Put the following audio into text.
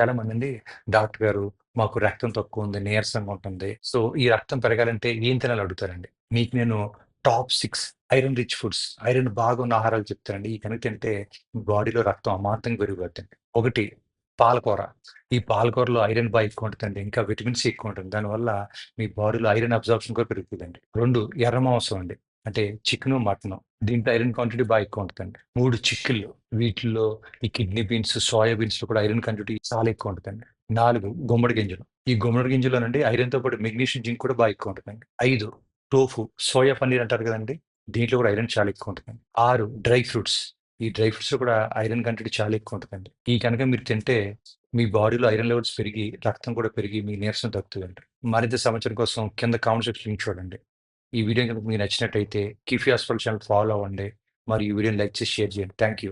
చాలా మందండి డాక్టర్ గారు మాకు రక్తం తక్కువ ఉంది, నీరసంగా ఉంటుంది. సో, ఈ రక్తం పెరగాలంటే ఏం తినాలి అడుగుతారండి. మీకు నేను top six iron rich foods, iron బాగున్న ఆహారాలు చెప్తానండి. ఈ కనుక తింటే బాడీలో రక్తం అమాంతంగా పెరిగిపోద్దండి. ఒకటి పాలకూర. ఈ పాలకూరలో ఐరన్ బాగా ఎక్కువ ఉంటదండి. ఇంకా విటమిన్ సి ఎక్కువ ఉంటుంది. దానివల్ల మీ బాడీలో ఐరన్ అబ్జార్ప్షన్ కూడా పెరుగుతుందండి రెండు ఎర్ర మాంసం అండి. అంటే చికెను, మటను. దీంట్లో ఐరన్ క్వాంటిటీ బాగా ఎక్కువ ఉంటుందండి మూడు చిక్కుళ్ళు. వీటిల్లో ఈ కిడ్నీ బీన్స్, సోయా బీన్స్‌లో కూడా ఐరన్ క్వాంటిటీ చాలా ఎక్కువ ఉంటుందండి నాలుగు గుమ్మడి గింజలు. ఈ గుమ్మడి గింజల్లోనండి ఐరన్‌తో పాటు మెగ్నీషియం, జింక్ కూడా బాగా ఎక్కువ ఉంటుందండి ఐదు టోఫు, సోయా పన్నీర్ అంటారు కదండి దీంట్లో కూడా ఐరన్ చాలా ఎక్కువ ఉంటుందండి ఆరు డ్రై ఫ్రూట్స్. ఈ డ్రై ఫ్రూట్స్ కూడా ఐరన్ కంటెంట్ చాలా ఎక్కువ ఉంటుందండి ఈ కనుక మీరు తింటే మీ బాడీలో ఐరన్ లెవెల్స్ పెరిగి, రక్తం కూడా పెరిగి మీ నీరసం తగ్గుతుందండి మరింత సమాచారం కోసం కింద కామెంట్ సెక్షన్ లింక్ చూడండి. ఈ వీడియో కనుక మీకు నచ్చినట్టయితే కిఫీ హాస్పిటల్ ఛానల్ ఫాలో అవ్వండి. మరియు ఈ వీడియోని లైక్ చేసి షేర్ చేయండి. Thank you.